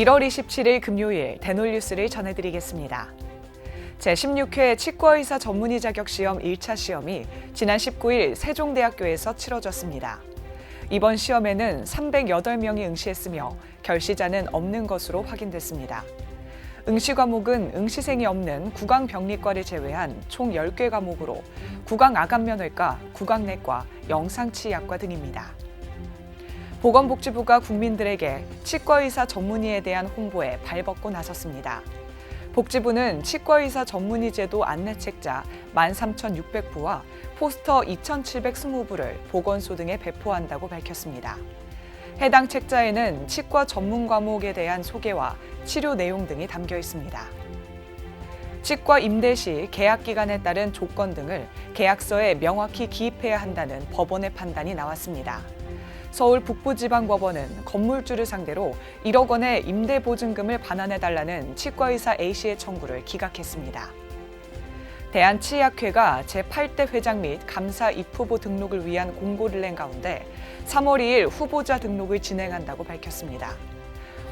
1월 27일 금요일 대놀뉴스를 전해드리겠습니다. 제16회 치과의사 전문의 자격 시험 1차 시험이 지난 19일 세종대학교에서 치러졌습니다. 이번 시험에는 308명이 응시했으며 결시자는 없는 것으로 확인됐습니다. 응시 과목은 응시생이 없는 구강병리과를 제외한 총 10개 과목으로 구강아간면외과, 구강내과, 영상치의학과 등입니다. 보건복지부가 국민들에게 치과의사 전문의에 대한 홍보에 발벗고 나섰습니다. 복지부는 치과의사 전문의 제도 안내책자 13,600부와 포스터 2,720부를 보건소 등에 배포한다고 밝혔습니다. 해당 책자에는 치과 전문 과목에 대한 소개와 치료 내용 등이 담겨 있습니다. 치과 임대 시 계약 기간에 따른 조건 등을 계약서에 명확히 기입해야 한다는 법원의 판단이 나왔습니다. 서울 북부지방법원은 건물주를 상대로 1억 원의 임대 보증금을 반환해달라는 치과의사 A씨의 청구를 기각했습니다. 대한치의학회가 제8대 회장 및 감사 입후보 등록을 위한 공고를 낸 가운데 3월 2일 후보자 등록을 진행한다고 밝혔습니다.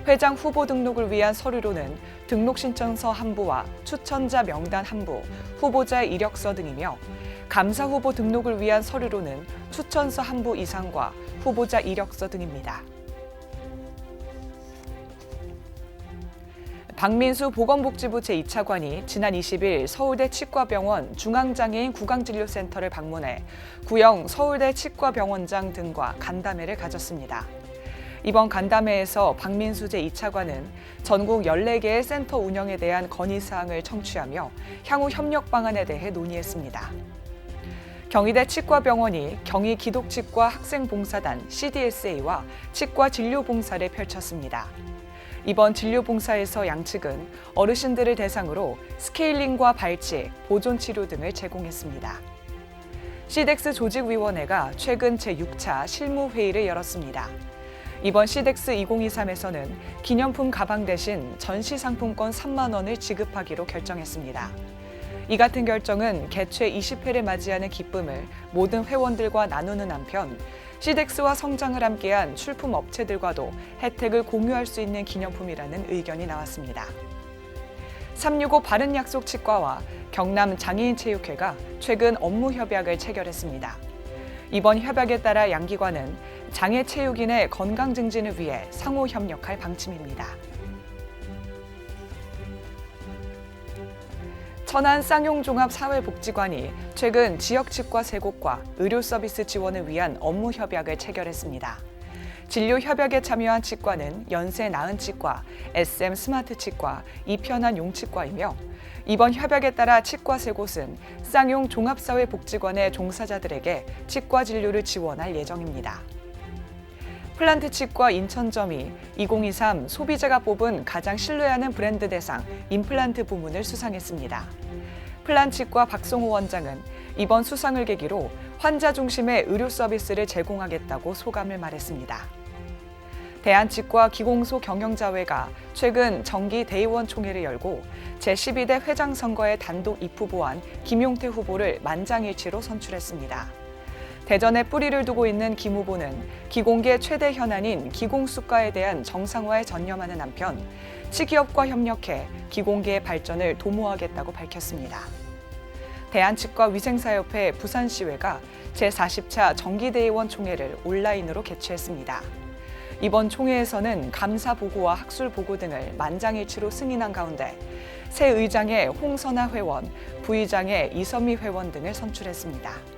회장 후보 등록을 위한 서류로는 등록 신청서 한 부와 추천자 명단 한 부, 후보자의 이력서 등이며 감사 후보 등록을 위한 서류로는 추천서 한부 이상과 후보자 이력서 등입니다. 박민수 보건복지부 제2차관이 지난 20일 서울대 치과병원 중앙장애인 구강진료센터를 방문해 구영 서울대 치과병원장 등과 간담회를 가졌습니다. 이번 간담회에서 박민수 제2차관은 전국 14개의 센터 운영에 대한 건의사항을 청취하며 향후 협력 방안에 대해 논의했습니다. 경희대 치과병원이 경희 기독치과 학생봉사단 CDSA와 치과 진료봉사를 펼쳤습니다. 이번 진료봉사에서 양측은 어르신들을 대상으로 스케일링과 발치, 보존치료 등을 제공했습니다. 시덱스 조직위원회가 최근 제6차 실무회의를 열었습니다. 이번 시덱스 2023에서는 기념품 가방 대신 전시 상품권 3만 원을 지급하기로 결정했습니다. 이 같은 결정은 개최 20회를 맞이하는 기쁨을 모든 회원들과 나누는 한편 시덱스와 성장을 함께한 출품 업체들과도 혜택을 공유할 수 있는 기념품이라는 의견이 나왔습니다. 365 바른약속 치과와 경남 장애인체육회가 최근 업무 협약을 체결했습니다. 이번 협약에 따라 양기관은 장애 체육인의 건강 증진을 위해 상호 협력할 방침입니다. 천안 쌍용종합사회복지관이 최근 지역 치과 세 곳과 의료 서비스 지원을 위한 업무 협약을 체결했습니다. 진료 협약에 참여한 치과는 연세 나은 치과, SM 스마트 치과, 이편한 용치과이며 이번 협약에 따라 치과 세 곳은 쌍용 종합사회복지관의 종사자들에게 치과 진료를 지원할 예정입니다. 플란트 치과 인천점이 2023 소비자가 뽑은 가장 신뢰하는 브랜드 대상 임플란트 부문을 수상했습니다. 플란치과 박성호 원장은 이번 수상을 계기로 환자 중심의 의료 서비스를 제공하겠다고 소감을 말했습니다. 대한치과 기공소 경영자회가 최근 정기 대의원 총회를 열고 제12대 회장 선거에 단독 입후보한 김용태 후보를 만장일치로 선출했습니다. 대전에 뿌리를 두고 있는 김 후보는 기공계 최대 현안인 기공수가에 대한 정상화에 전념하는 한편 치기업과 협력해 기공계의 발전을 도모하겠다고 밝혔습니다. 대한치과 위생사협회 부산시회가 제40차 정기대의원 총회를 온라인으로 개최했습니다. 이번 총회에서는 감사 보고와 학술 보고 등을 만장일치로 승인한 가운데 새 의장의 홍선아 회원, 부의장의 이선미 회원 등을 선출했습니다.